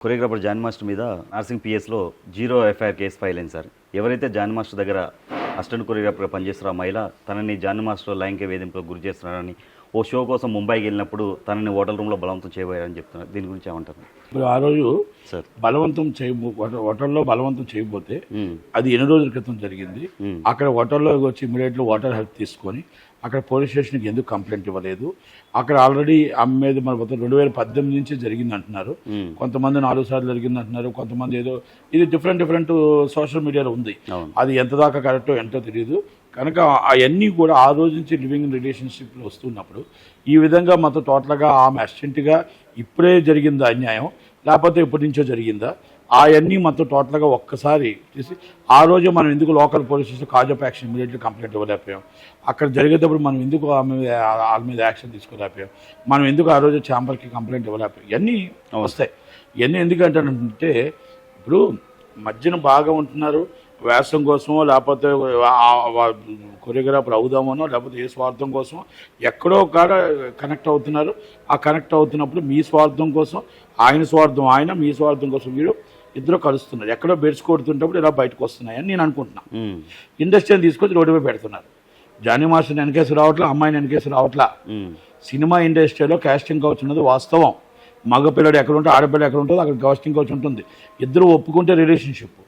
Choreographer John master మీద నర్సింగ్ పిఎస్లో zero FIR case file అయింది సార్. ఎవరైతే జాన్ మాస్టర్ దగ్గర అసిస్టెంట్ కొరియోగ్రాఫర్గా పనిచేస్తారో ఆ మహిళ తనని జాన్ మాస్టర్ లైంగిక వేధింపులకు గురి చేస్తున్నారని ఓ షో కోసం ముంబైకి వెళ్ళినప్పుడు తనని హోటల్ రూమ్లో బలవంతం చేయబోయారని చెప్తున్నారు. దీని గురించి ఏమంటారు? ఇప్పుడు ఆ రోజు సార్. బలవంతం చేయబో హోట- హోటల్లో బలవంతం చేయబోతే. అది ఎన్ని రోజుల క్రితం జరిగింది. అక్కడ హోటల్లో వచ్చి ఇమీడియట్లో వాటర్ హెల్ప్ తీసుకొని అక్కడ పోలీస్ స్టేషన్కి ఎందుకు కంప్లైంట్ ఇవ్వలేదు? అక్కడ ఆల్రెడీ ఆమె మీద మన మొత్తం రెండు వేల పద్దెనిమిది నుంచి జరిగింది అంటున్నారు. కొంతమంది నాలుగు సార్లు జరిగింది అంటున్నారు కొంతమంది ఏదో ఇది డిఫరెంట్ డిఫరెంట్ సోషల్ మీడియాలో ఉంది. అది ఎంత దాకా కరెక్టో ఎంతో తెలియదు కనుక అవన్నీ కూడా ఆ రోజు నుంచి లివింగ్ రిలేషన్షిప్లో వస్తున్నప్పుడు ఈ విధంగా మొత్తం టోటల్గా ఆమె అసిస్టెంట్గా ఇప్పుడే జరిగిందా అన్యాయం. లేకపోతే ఎప్పటి నుంచో జరిగిందా? అవన్నీ మొత్తం టోటల్గా ఒక్కసారి చేసి ఆ రోజు మనం ఎందుకు local police station cause of action immediately complaint ఇవ్వలేకపోయాం? అక్కడ జరిగేటప్పుడు మనం ఎందుకు ఆమె మీద వాళ్ళ మీద యాక్షన్ తీసుకోలేకపోయాం? మనం ఎందుకు ఆ రోజు ఛాంబర్కి కంప్లైంట్ ఇవ్వలేకపోయాం? ఇవన్నీ వస్తాయి. ఇవన్నీ ఎందుకంటానంటే ఇప్పుడు మధ్యన బాగా ఉంటున్నారు. వ్యాసం కోసమో లేకపోతే కొరియోగ్రాఫర్ అవుదామనో లేకపోతే ఏ స్వార్థం కోసం ఎక్కడో కాడ కనెక్ట్ అవుతున్నారు. ఆ కనెక్ట్ అవుతున్నప్పుడు మీ స్వార్థం కోసం ఆయన స్వార్థం ఆయన మీ స్వార్థం కోసం మీరు ఇద్దరు కలుస్తున్నారు. ఎక్కడో బెడ్స్ కొడుతుంటప్పుడు ఇలా బయటకు వస్తున్నాయని నేను అనుకుంటున్నాను. ఇండస్ట్రీని తీసుకొచ్చి రోడ్డు మీద పెడుతున్నారు. జానీ మాస్టర్ని వెనకేసి రావట్లా అమ్మాయిని వెనకేసి రావట్లా. సినిమా ఇండస్ట్రీలో కాస్టింగ్ కౌచ్ ఉన్నది వాస్తవం. మగపిల్లడు ఎక్కడ ఉంటే ఆడపిల్ల ఎక్కడ ఉంటుందో అక్కడ కాస్టింగ్ కౌచ్ ఉంటుంది. ఇద్దరు ఒప్పుకుంటే రిలేషన్షిప్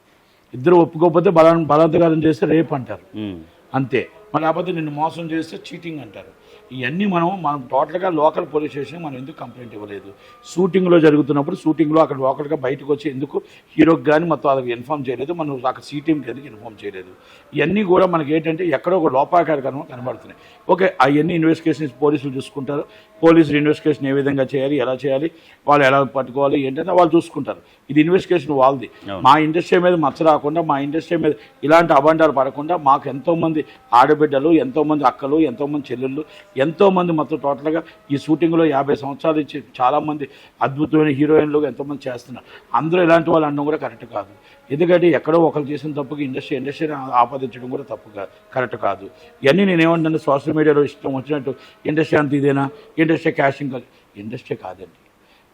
ఇద్దరు ఒప్పుకోకపోతే బల బలాత్కారం చేస్తే రేప్ అంటారు. అంతే. మరి లేకపోతే నిన్ను మోసం చేస్తే చీటింగ్ అంటారు. ఇవన్నీ మనం మనం టోటల్గా లోకల్ పోలీస్ స్టేషన్ మనం ఎందుకు కంప్లైంట్ ఇవ్వలేదు? షూటింగ్లో జరుగుతున్నప్పుడు షూటింగ్లో అక్కడ లోకల్గా బయటకు వచ్చి ఎందుకు హీరోకి కానీ మొత్తం వాళ్ళకి ఇన్ఫామ్ చేయలేదు మనం అక్కడ సీ టీంకి ఎందుకు ఇన్ఫామ్ చేయలేదు? ఇవన్నీ కూడా మనకి ఏంటంటే ఎక్కడో ఒక లోపాకారకరం కనబడుతున్నాయి. ఓకే అవన్నీ ఇన్వెస్టిగేషన్స్ పోలీసులు చూసుకుంటారు. పోలీసులు ఇన్వెస్టిగేషన్ ఏ విధంగా చేయాలి ఎలా చేయాలి వాళ్ళు ఎలా పట్టుకోవాలి ఏంటంటే వాళ్ళు చూసుకుంటారు. ఇది ఇన్వెస్టిగేషన్ వాళ్ళది. మా ఇండస్ట్రీ మీద మచ్చ రాకుండా మా ఇండస్ట్రీ మీద ఇలాంటి అబండాలు పడకుండా మాకు ఎంతోమంది ఆడబిడ్డలు ఎంతోమంది అక్కలు ఎంతోమంది చెల్లెళ్ళు ఎంతోమంది మొత్తం టోటల్గా ఈ షూటింగ్లో యాభై సంవత్సరాలు ఇచ్చి చాలామంది అద్భుతమైన హీరోయిన్లు ఎంతోమంది చేస్తున్నారు. అందరూ ఇలాంటి వాళ్ళు అనడం కూడా కరెక్ట్ కాదు. ఎందుకంటే ఎక్కడో ఒకరు చేసిన తప్పుకి ఇండస్ట్రీ ఇండస్ట్రీని ఆపాదించడం కూడా తప్పు కాదు కరెక్ట్ కాదు. ఇవన్నీ నేను ఏమంటాను సోషల్ మీడియాలో ఇష్టం వచ్చినట్టు ఇండస్ట్రీ అంత ఇదేనా? ఇండస్ట్రీ క్యాషింగ్ కాదు. ఇండస్ట్రీ కాదండి.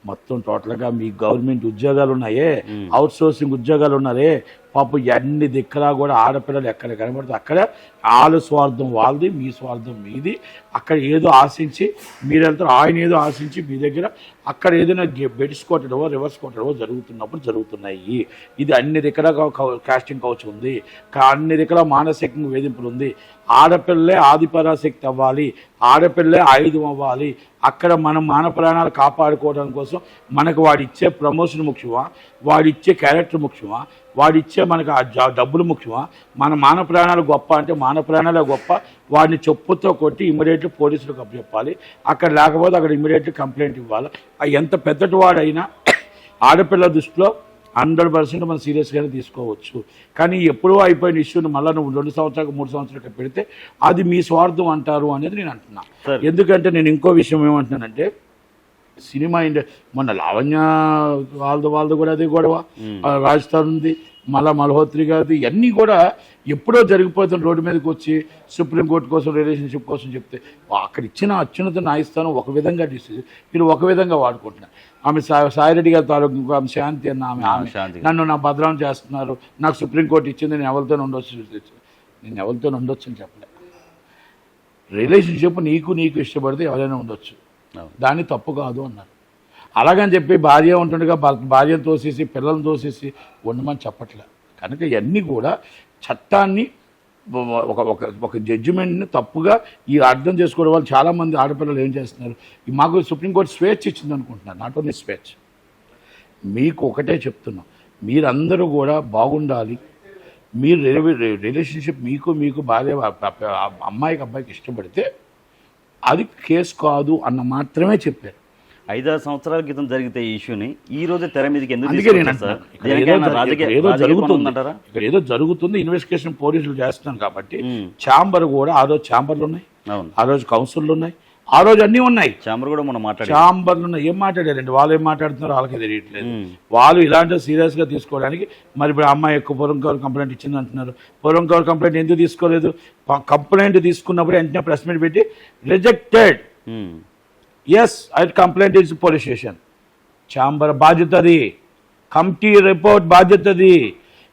మొత్తం టోటల్గా మీ గవర్నమెంట్ ఉద్యోగాలు ఉన్నాయే అవుట్ సోర్సింగ్ ఉద్యోగాలు ఉన్నారే పాపం ఎన్ని దిక్కలా కూడా ఆడపిల్లలు ఎక్కడ కనబడితే అక్కడ వాళ్ళ స్వార్థం వాళ్ళది మీ స్వార్థం మీది. అక్కడ ఏదో ఆశించి మీరు వెళ్తారు ఆయన ఏదో ఆశించి మీ దగ్గర అక్కడ ఏదైనా గె- బెడ్స్ కొట్టడమో రివర్స్ కొట్టడమో జరుగుతున్నప్పుడు జరుగుతున్నాయి. ఇది అన్ని దిక్కల కాస్టింగ్ కౌచ్ ఉంది. కా- అన్ని దిక్కల మానసికంగా వేధింపులు ఉంది. ఆడపిల్లే ఆదిపరాశక్తి అవ్వాలి. ఆడపిల్లే ఆయుధం అవ్వాలి. అక్కడ మనం మాన ప్రాణాలు కాపాడుకోవడం కోసం మనకు వాడిచ్చే ప్రమోషన్ ముఖ్యమా? వాడిచ్చే క్యారెక్టర్ ముఖ్యమా? వాడిచ్చే మనకు ఆ జా- డబ్బులు ముఖ్యమా? మన మాన ప్రాణాలు గొప్ప అంటే మాన ప్రాణాలే గొప్ప. వాడిని చెప్పుతో కొట్టి ఇమీడియట్లీ పోలీసులకు అప్పచెప్పాలి అక్కడ లేకపోతే అక్కడ ఇమీడియట్లీ కంప్లైంట్ ఇవ్వాలి. ఎంత పెద్దటి వాడైనా ఆడపిల్ల దృష్టిలో హండ్రెడ్ పర్సెంట్ మనం సీరియస్గానే తీసుకోవచ్చు. కానీ ఎప్పుడో అయిపోయిన ఇష్యూని మళ్ళీ నువ్వు రెండు సంవత్సరాలకు మూడు సంవత్సరాలకు పెడితే అది మీ స్వార్థం అంటారు అనేది నేను అంటున్నా. సార్. ఎందుకంటే నేను ఇంకో విషయం ఏమంటున్నానంటే సినిమా ఇండ మొన్న లావణ్య వాళ్ళది వాళ్ళది కూడా అదే గొడవ. రాజస్థాన్ ఉంది మళ్ళా మల్హోత్రి గారిది ఇవన్నీ కూడా ఎప్పుడో జరిగిపోతున్న రోడ్డు మీదకి వచ్చి సుప్రీంకోర్టు కోసం రిలేషన్షిప్ కోసం చెప్తే అక్కడ ఇచ్చిన అత్యున్నత న్యాయస్థానం ఒక విధంగా డిసిజన్ మీరు ఒక విధంగా వాడుకుంటున్నారు. ఆమె సాయిరెడ్డి గారి తాలూకు ఆమె శాంతి అన్న ఆమె ఆమె. నన్ను నా భద్రం చేస్తున్నారు నాకు సుప్రీంకోర్టు ఇచ్చింది నేను ఎవరితో ఉండొచ్చు నేను ఎవరితో ఉండొచ్చు అని చెప్పలే. రిలేషన్షిప్ నీకు నీకు ఇష్టపడితే ఎవరైనా ఉండొచ్చు. దాన్ని తప్పు కాదు అన్నారు. అలాగని చెప్పి భార్య ఉంటుండగా భార్యను తోసేసి పిల్లల్ని తోసేసి ఉండమని చెప్పట్లే. కనుక ఇవన్నీ కూడా చట్టాన్ని ఒక ఒక ఒక జడ్జిమెంట్ని తప్పుగా ఈ అర్థం చేసుకోవడం వల్ల చాలామంది ఆడపిల్లలు ఏం చేస్తున్నారు? మాకు సుప్రీంకోర్టు స్వేచ్ఛ ఇచ్చింది అనుకుంటున్నారు నాట్ ఓన్లీ స్వేచ్ఛ. మీకు ఒకటే చెప్తున్నాం. మీరందరూ కూడా బాగుండాలి. మీరు రిలేషన్షిప్ మీకు మీకు భార్య అమ్మాయికి అబ్బాయికి ఇష్టపడితే అది కేసు కాదు అన్న మాత్రమే చెప్పారు. ఐదారు సంవత్సరాల క్రితం జరిగితే ఈ ఇష్యూని ఈ రోజే తెర మీదకి ఎందుకు ఏదో జరుగుతుంది. ఏదో ఇన్వెస్టిగేషన్ పోలీసులు చేస్తున్నారు కాబట్టి. ఛాంబర్ కూడా ఆ రోజు ఛాంబర్లు ఉన్నాయి. ఆ రోజు కౌన్సిల్లు ఉన్నాయి. ఆ రోజు అన్నీ ఉన్నాయి. చాంబర్ కూడా మనం మాట్లాడి ఛాంబర్లు ఉన్నాయి. ఏం మాట్లాడారండి? వాళ్ళు ఏం మాట్లాడుతున్నారో వాళ్ళకి తెలియట్లేదు. వాళ్ళు ఇలాంటి సీరియస్గా తీసుకోవడానికి మరి ఇప్పుడు అమ్మాయి ఎక్కువ పొలం కవర్ కంప్లైంట్ ఇచ్చింది అంటున్నారు. పొలం కవర్ కంప్లైంట్ ఎందుకు తీసుకోలేదు? కంప్లైంట్ తీసుకున్నప్పుడు వెంటనే ప్రెస్ మీట్ పెట్టి rejected. S I complaint is police station chamber బాధ్యత అది కమిటీ రిపోర్ట్ బాధ్యతది.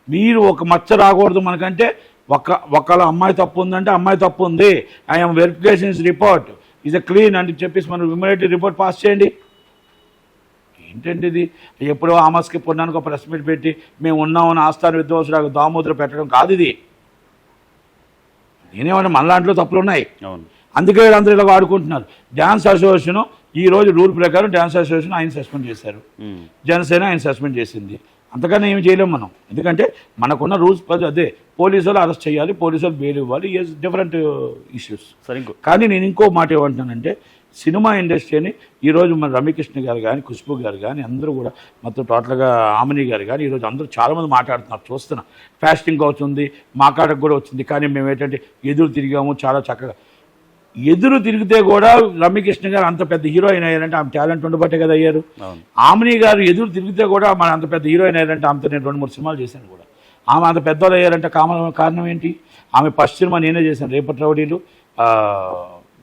మీరు ఒక మచ్చ రాకూడదు మనకంటే. ఒక ఒకళ్ళ అమ్మాయి తప్పు ఉందంటే అమ్మాయి తప్పు ఉంది. I am verification is report is a clean అని చెప్పేసి మనం ఇమ్మీడియట్ రిపోర్ట్ పాస్ చేయండి. ఏంటండి ఇది? ఎప్పుడో ఆమస్కి పొన్నానికి ఒక ప్రెస్ మీట్ పెట్టి మేము ఉన్నామని ఆస్థాన విద్వాంసులకు దామోదర పెట్టడం కాదు ఇది. నేనేమన్నా మన దాంట్లో తప్పులు ఉన్నాయి. అవును. అందుకే వీళ్ళందరూ ఇలా వాడుకుంటున్నారు డ్యాన్స్ అసోసియేషన్ ఈ రోజు రూల్ ప్రకారం డ్యాన్స్ అసోసియేషన్ ఆయన సస్పెండ్ చేశారు. జనసేన ఆయన సస్పెండ్ చేసింది. అంతకన్నా ఏమి చేయలేం మనం. ఎందుకంటే మనకున్న రూల్స్ అదే పోలీసు వాళ్ళు అరెస్ట్ చేయాలి పోలీసు వాళ్ళు బెయిల్ ఇవ్వాలి ఇస్ డిఫరెంట్ ఇష్యూస్. సరే ఇంకో కానీ నేను ఇంకో మాట ఏమంటున్నానంటే సినిమా ఇండస్ట్రీని ఈరోజు మన రమ్యకృష్ణ గారు కానీ ఖుష్బు గారు కానీ అందరూ కూడా మొత్తం టోటల్గా ఆమని గారు కానీ ఈరోజు అందరూ చాలామంది మాట్లాడుతున్నారు చూస్తున్నా. ఫాస్టింగ్ అవుతుంది మా కాడకు కూడా వచ్చింది కానీ మేము ఏంటంటే ఎదురు తిరిగాము చాలా చక్కగా ఎదురు తిరిగితే కూడా రమ్యకృష్ణ గారు అంత పెద్ద హీరోయిన్ అయ్యారంటే ఆమె టాలెంట్ ఉండబట్టే కదా అయ్యారు. ఆమెని గారు ఎదురు తిరిగితే కూడా మన అంత పెద్ద హీరోయిన్ అయ్యారంటే ఆమెతో నేను రెండు మూడు సినిమాలు చేశాను కూడా. ఆమె అంత పెద్దవాళ్ళు అయ్యారంటే కామ కారణం ఏంటి? ఆమె ఫస్ట్ సినిమా నేనే చేశాను. రేపటి రౌడీలు ఆ,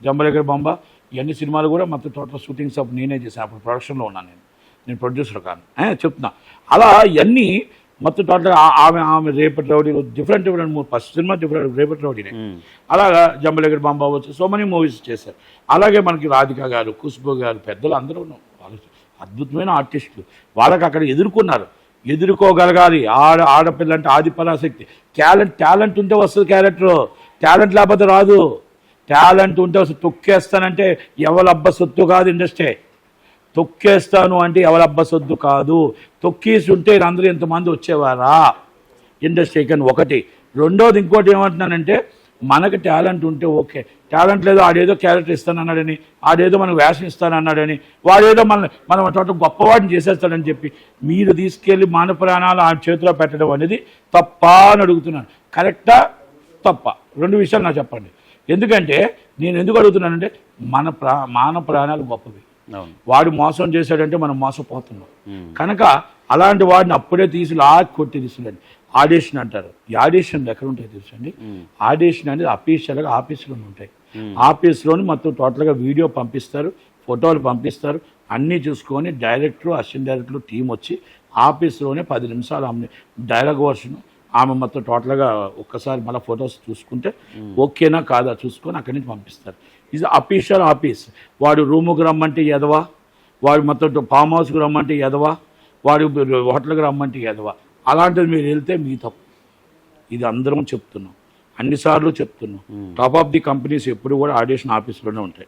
జంబలగర్ బొమ్మ ఇవన్నీ సినిమాలు కూడా మొత్తం టోటల్ షూటింగ్స్ అప్పుడు నేనే చేశాను. అప్పుడు ప్రొడక్షన్లో ఉన్నాను నేను. నేను ప్రొడ్యూసర్ కాను. చెప్తున్నా. అలా ఇవన్నీ మొత్తం టోటల్ ఆమె ఆమె రేపటి రౌడీలు different different first cinema different రేపటి రౌడీనే. అలాగా జంబలగర్ బాంబా వచ్చి సో మెనీ మూవీస్ చేశారు. అలాగే మనకి రాధిక గారు ఖుష్బు గారు పెద్దలు అందరూ ఉన్నారు. వాళ్ళు అద్భుతమైన ఆర్టిస్టులు వాళ్ళకి అక్కడ ఎదుర్కొన్నారు. ఎదుర్కోగలగాలి. ఆడ ఆడపిల్ల అంటే ఆది పరాశక్తి. టాలెంట్ టాలెంట్ ఉంటే వస్తుంది క్యారెక్టర్ టాలెంట్ లేకపోతే రాదు. టాలెంట్ ఉంటే వస్తుంది. తొక్కేస్తానంటే ఎవలబ్బ సొత్తు కాదు ఇండస్ట్రీ తొక్కేస్తాను అంటే ఎవలబ్బ సొత్తు కాదు. తొక్కేసి ఉంటే అందరూ ఎంతమంది వచ్చేవారా? ఇండస్ట్రీ కానీ ఒకటి. రెండోది ఇంకోటి ఏమంటున్నానంటే మనకు టాలెంట్ ఉంటే ఓకే. టాలెంట్ లేదో ఆడేదో క్యారెక్టర్ ఇస్తానన్నాడని ఆడేదో మనకు వేషం ఇస్తానన్నాడని వాడేదో మన మనం అటువంటి గొప్పవాడిని చేసేస్తాడని చెప్పి మీరు తీసుకెళ్ళి మాన ప్రాణాలు ఆ చేతిలో పెట్టడం అనేది తప్ప అని అడుగుతున్నాను. కరెక్టా తప్ప. రెండు విషయాలు నాకు చెప్పండి. ఎందుకంటే నేను ఎందుకు అడుగుతున్నానంటే మన ప్రా మాన ప్రాణాలు గొప్పవి. వాడు మోసం చేశాడంటే మనం మోసపోతున్నాం. కనుక అలాంటి వాడిని అప్పుడే తీసి లాక్ కొట్టి తీసుకురండి ఆడిషన్ అంటారు. ఈ ఆడిషన్లు ఎక్కడ ఉంటాయి తెలుసండి. ఆడిషన్ అనేది అఫీషియల్గా ఆఫీసులో ఉంటాయి. ఆఫీస్లోని మొత్తం టోటల్గా వీడియో పంపిస్తారు ఫోటోలు పంపిస్తారు. అన్నీ చూసుకొని డైరెక్టర్ అసిస్టెంట్ డైరెక్టర్ టీం వచ్చి ఆఫీస్లోనే పది నిమిషాలు ఆమె డైలాగ్ వర్షన్ ఆమె మొత్తం టోటల్గా ఒక్కసారి మళ్ళీ ఫొటోస్ చూసుకుంటే ఓకేనా కాదా చూసుకొని అక్కడి నుంచి పంపిస్తారు. ఇది అఫీషియల్ ఆఫీస్ వాడు రూముకు రమ్మంటే ఎదవా? వాడు మొత్తం ఫామ్ హౌస్కి రమ్మంటే ఎదవా? వాడు హోటల్కి రమ్మంటే ఎదవా? అలాంటిది మీరు వెళ్తే మీ తప్పు. ఇది అందరం చెప్తున్నాం. అన్నిసార్లు చెప్తున్నాం. టాప్ ఆఫ్ ది కంపెనీస్ ఎప్పుడు కూడా ఆడిషన్ ఆఫీస్లోనే ఉంటాయి.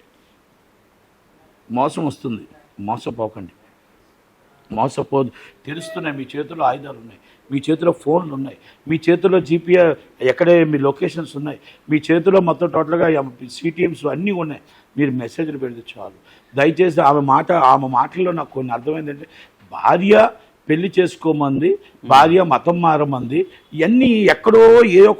మోసం వస్తుంది. మోసపోకండి. మోసపోదు. తెలుస్తున్నాయి మీ చేతిలో ఆయుధాలు ఉన్నాయి. మీ చేతిలో ఫోన్లు ఉన్నాయి. మీ చేతిలో జీపీఏ ఎక్కడే మీ లొకేషన్స్ ఉన్నాయి. మీ చేతిలో మొత్తం టోటల్గా సిటీఎమ్స్ అన్నీ ఉన్నాయి. మీరు మెసేజ్లు పెడితే చాలు. దయచేసి ఆమె మాట ఆమె మాటల్లో నాకు కొన్ని అర్థమైందంటే భార్య పెళ్ళి చేసుకోమంది భార్య మతం మారమంది ఇవన్నీ ఎక్కడో ఏదో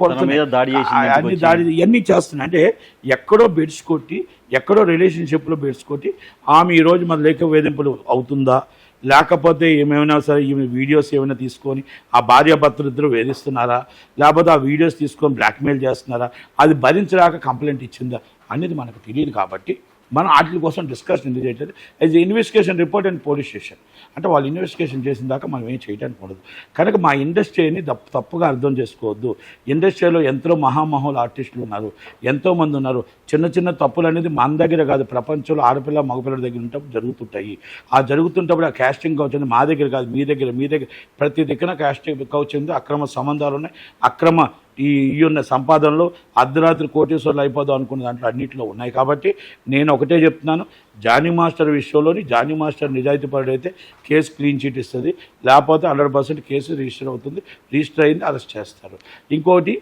ఇంటికి అన్ని. దాడి ఇవన్నీ చేస్తున్నాయి. అంటే ఎక్కడో బెడ్స్ కొట్టి ఎక్కడో రిలేషన్షిప్లో బెడ్స్ కొట్టి ఆమె ఈరోజు మన లేఖ వేధింపులు అవుతుందా? లేకపోతే ఏమైనా సరే ఈమె వీడియోస్ ఏమైనా తీసుకొని ఆ భార్యాభర్తలు ఇద్దరు వేధిస్తున్నారా? లేకపోతే ఆ వీడియోస్ తీసుకొని బ్లాక్మెయిల్ చేస్తున్నారా? అది భరించలేక కంప్లైంట్ ఇచ్చిందా? అనేది మనకు తెలియదు కాబట్టి మనం వాటి కోసం డిస్కషన్ ఎందుకు చేయట్లేదు? As investigation report and police station అంటే వాళ్ళు ఇన్వెస్టిగేషన్ చేసిన దాకా మనం ఏం చేయడానికి ఉండదు. కనుక మా ఇండస్ట్రీని తప్పు తప్పుగా అర్థం చేసుకోవద్దు. ఇండస్ట్రీలో ఎంతో మహామహులు ఆర్టిస్టులు ఉన్నారు. ఎంతోమంది ఉన్నారు. చిన్న చిన్న తప్పులు అనేది మన దగ్గర కాదు. ప్రపంచంలో ఆడపిల్ల మగపిల్లల దగ్గర ఉంటే జరుగుతుంటాయి. ఆ జరుగుతుంటప్పుడు ఆ క్యాస్టింగ్ కౌచ్ మా దగ్గర కాదు. మీ దగ్గర మీ దగ్గర ప్రతి దిక్కున క్యాస్టింగ్ కౌచ్ అక్రమ సంబంధాలు ఉన్నాయి. అక్రమ ఈ ఈ ఉన్న సంపాదనలో అర్ధరాత్రి కోటేశ్వర్లు అయిపోదాం అనుకున్న దాంట్లో అన్నింటిలో ఉన్నాయి. కాబట్టి నేను ఒకటే చెప్తున్నాను జానీ మాస్టర్ విషయంలోని జానీ మాస్టర్ నిజాయితీ పరుడైతే కేసు క్లీన్ చీట్ ఇస్తుంది లేకపోతే హండ్రెడ్ పర్సెంట్ కేసు రిజిస్టర్ అవుతుంది రిజిస్టర్ అయింది అరెస్ట్ చేస్తారు. ఇంకోటి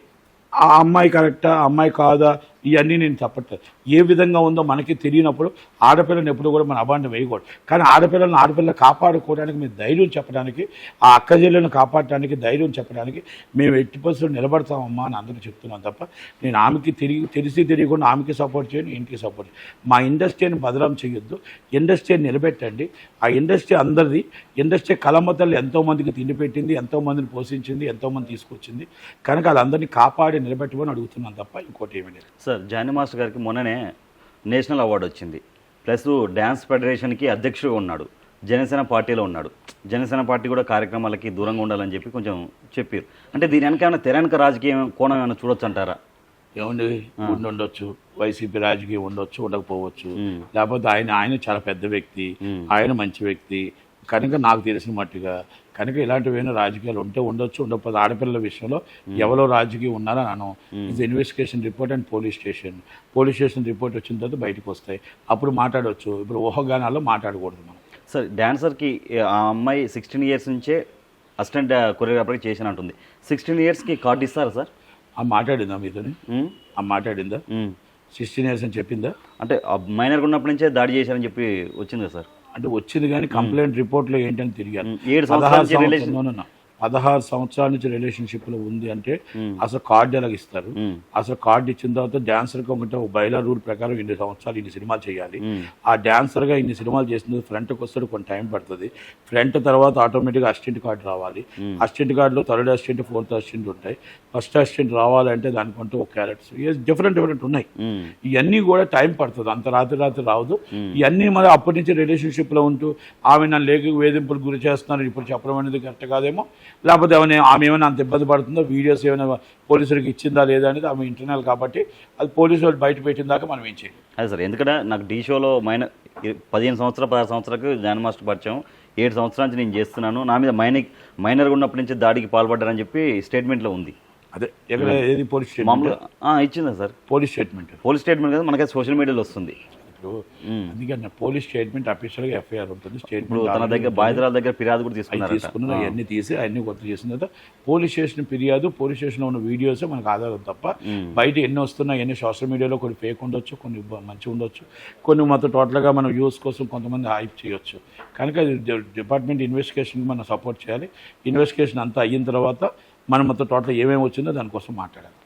ఆ అమ్మాయి కరెక్టా ఆ అమ్మాయి కాదా ఇవన్నీ నేను చెప్పట్లేదు. ఏ విధంగా ఉందో మనకి తెలియనప్పుడు ఆడపిల్లని ఎప్పుడు కూడా మనం అబాండం వేయకూడదు. కానీ ఆడపిల్లలను ఆడపిల్ల కాపాడుకోవడానికి మేము ధైర్యం చెప్పడానికి ఆ అక్క కాపాడటానికి ధైర్యం చెప్పడానికి మేము ఎట్టి పరిస్థితులు నిలబడతామమ్మా అని అందరూ చెప్తున్నాం తప్ప నేను ఆమెకి తిరిగి తెలిసి తెలియకుండా ఆమెకి సపోర్ట్ చేయను ఇంటికి సపోర్ట్ మా ఇండస్ట్రీని బదలం చేయొద్దు. ఇండస్ట్రీని నిలబెట్టండి. ఆ ఇండస్ట్రీ అందరిది. ఇండస్ట్రీ కలమతలు ఎంతోమందికి తిండి పెట్టింది ఎంతోమందిని పోషించింది ఎంతోమంది తీసుకొచ్చింది. కనుక వాళ్ళందరినీ కాపాడి నిలబెట్టమని అడుగుతున్నాను తప్ప ఇంకోటి ఏమీ లేదు. సార్ జానీ మాస్టర్ గారికి మొన్ననే నేషనల్ అవార్డు వచ్చింది. ప్లస్ డ్యాన్స్ ఫెడరేషన్కి అధ్యక్షుడు ఉన్నాడు. జనసేన పార్టీలో ఉన్నాడు. జనసేన పార్టీ కూడా కార్యక్రమాలకి దూరంగా ఉండాలని చెప్పి కొంచెం చెప్పారు. అంటే దీని వెనక ఏమైనా తెర వెనక రాజకీయం కోణం ఏమైనా చూడొచ్చు అంటారా ఏమండి ఉండి ఉండొచ్చు. వైసీపీ రాజకీయం ఉండొచ్చు ఉండకపోవచ్చు. లేకపోతే ఆయన ఆయన చాలా పెద్ద వ్యక్తి. ఆయన మంచి వ్యక్తి. కనుక నాకు తెలిసిన మట్టుగా కనుక ఇలాంటివైనా రాజకీయాలు ఉంటే ఉండొచ్చు ఉండకపోతే ఆడపిల్లల విషయంలో ఎవరో రాజకీయం ఉన్నారని అనం ఇది investigation report and police station police station report వచ్చిన తర్వాత బయటకు వస్తాయి. అప్పుడు మాట్లాడవచ్చు ఇప్పుడు ఊహగానాల్లో మాట్లాడకూడదు మనం. సార్ డాన్సర్కి ఆ అమ్మాయి సిక్స్టీన్ ఇయర్స్ నుంచే అసిస్టెంట్ కొరియోగ్రాఫర్కి చేసిన అంటుంది సిక్స్టీన్ ఇయర్స్కి కార్డు ఇస్తారా సార్? ఆ మాట్లాడిందా మీతోని? ఆ మాట్లాడిందా. సిక్స్టీన్ ఇయర్స్ అని చెప్పిందా? అంటే మైనర్గా ఉన్నప్పటి నుంచే దాడి చేశారని చెప్పి వచ్చింది సార్. అంటే వచ్చింది కానీ కంప్లైంట్ రిపోర్ట్లో ఏంటని తిరిగాను ఏడు సంవత్సరాల పదహారు నుంచి రిలేషన్ సంవత్సరాలు పదహారు సంవత్సరాల నుంచి రిలేషన్షిప్లో ఉంది అంటే అసలు కార్డు ఎలాగ ఇస్తారు? ఉమ్, అసలు కార్డు ఇచ్చిన తర్వాత డాన్సర్ ఒకటి బయలా రూల్ ప్రకారం ఇన్ని సంవత్సరాలు ఇన్ని సినిమాలు చేయాలి. ఆ డాన్సర్గా ఇన్ని సినిమాలు చేసిన ఫ్రంట్కి వస్తాడు కొంత టైం పడుతుంది. ఫ్రంట్ తర్వాత ఆటోమేటిక్గా అసిస్టెంట్ కార్డు రావాలి. అసిస్టెంట్ కార్డులో థర్డ్ అసిస్టెంట్ ఫోర్త్ అసిస్టెంట్ ఉంటాయి. ఫస్ట్ అసిస్టెంట్ రావాలంటే దానికంటూ ఒక క్యారెక్టర్స్ డిఫరెంట్ డిఫరెంట్ ఉన్నాయి. ఇవన్నీ కూడా టైం పడుతుంది. అంత రాత్రి రాత్రి రావద్దు ఇవన్నీ మరి అప్పటి నుంచి రిలేషన్షిప్లో ఉంటూ ఆమె నన్ను లేక వేధింపులు గురి చేస్తున్నారు ఇప్పుడు చెప్పడం అనేది కరెక్ట్ కాదేమో? లేకపోతే ఆమె ఆమె ఏమైనా అంత ఇబ్బంది పడుతుందో వీడియోస్ ఏమైనా పోలీసులకు ఇచ్చిందా లేదా అనేది ఆమె ఇంటర్నల్ కాబట్టి అది పోలీసు వాళ్ళు బయట పెట్టిన దాకా మనం ఏం చేయాలి. అదే సార్ ఎందుకంటే నాకు డీ షోలో మైనర్ పదిహేను సంవత్సరాలు పదహారు సంవత్సరాలకు జాన్ మాస్టర్ పరిచయం. ఏడు సంవత్సరాల నుంచి నేను చేస్తున్నాను. నా మీద మైనర్ మైనర్గా ఉన్నప్పటి నుంచి దాడికి పాల్పడ్డారని చెప్పి స్టేట్మెంట్లో ఉంది. అదే ఎక్కడ ఏది పోలీస్ మామూలుగా ఇచ్చిందా sir? Police statement police statement కదా మనకైతే సోషల్ మీడియాలో వస్తుంది. ఇప్పుడు. అందుకని పోలీస్ స్టేట్మెంట్ అఫీషియల్గా ఎఫ్ఐఆర్ ఉంటుంది. స్టేట్మెంట్ తన దగ్గర బాధితురాల దగ్గర ఫిర్యాదు కూడా తీసుకున్నారు అవన్నీ తీసి అవన్నీ కొత్త చేసిన తర్వాత పోలీస్ స్టేషన్ ఫిర్యాదు పోలీస్ స్టేషన్లో ఉన్న వీడియోస్ మనకు ఆధారం తప్ప బయట ఎన్ని వస్తున్నాయి ఎన్ని సోషల్ మీడియాలో కొన్ని ఫేక్ ఉండొచ్చు కొన్ని మంచి ఉండొచ్చు కొన్ని మొత్తం టోటల్గా మనం యూస్ కోసం కొంతమంది హైప్ చేయొచ్చు. కనుక డిపార్ట్మెంట్ ఇన్వెస్టిగేషన్కి మనం సపోర్ట్ చేయాలి. ఇన్వెస్టిగేషన్ అంతా అయిన తర్వాత మనం మొత్తం టోటల్ ఏమేమి వచ్చిందో దానికోసం మాట్లాడాలి.